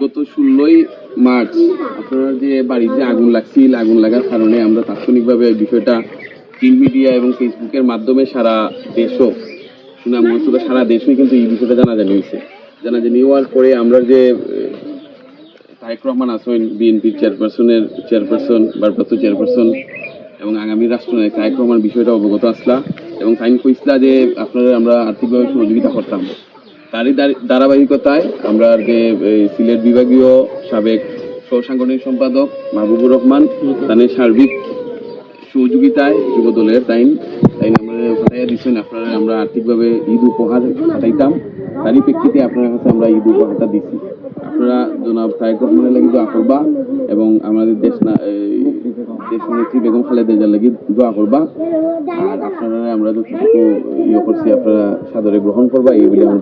গত ষোলোই মার্চ আপনার যে বাড়িতে আগুন লাগছিল, আগুন লাগার কারণে আমরা তাৎক্ষণিকভাবে বিষয়টা প্রিন্ট মিডিয়া এবং ফেসবুকের মাধ্যমে সারা দেশও, সুনাম শুধু সারা দেশই কিন্তু এই বিষয়টা জানাজানি হয়েছে জানাজানি হওয়ার পরে আমরা যে তারেক রহমান আসেন বিএনপির চেয়ারপারসনের চেয়ারপারসন, ভারপ্রাপ্ত চেয়ারপারসন এবং আগামী রাষ্ট্রনায়ক তারেক রহমান বিষয়টা অবগত আসলা এবং তাইন কইসলা যে আপনারা আমরা আর্থিকভাবে সহযোগিতা করতাম। তারই ধারাবাহিকতায় আমরা যে এই, সিলেট বিভাগীয় সাবেক সহসাংগঠনিক সম্পাদক মাহবুবুর রহমান তাদের সার্বিক সহযোগিতায় যুব দলের তাইন তাই আমরা ফাটাইয়া দিচ্ছেন। আপনারা আমরা আর্থিকভাবে ঈদ উপহার ফাটাইতাম তারই প্রেক্ষিতে আপনার কাছে আমরা ঈদ উপহারটা দিছি। আপনারা জনাব তারেক রহমানের লাগি দোয়া করবা এবং আমাদের দেশ না দেশ নেত্রী বেগম খালেদা জিয়ার লাগি দোয়া করবা। আর আপনারা, আমরা যতটুকু ইয়ে করছি, আপনারা সাদরে গ্রহণ করবা, এই বলে আমার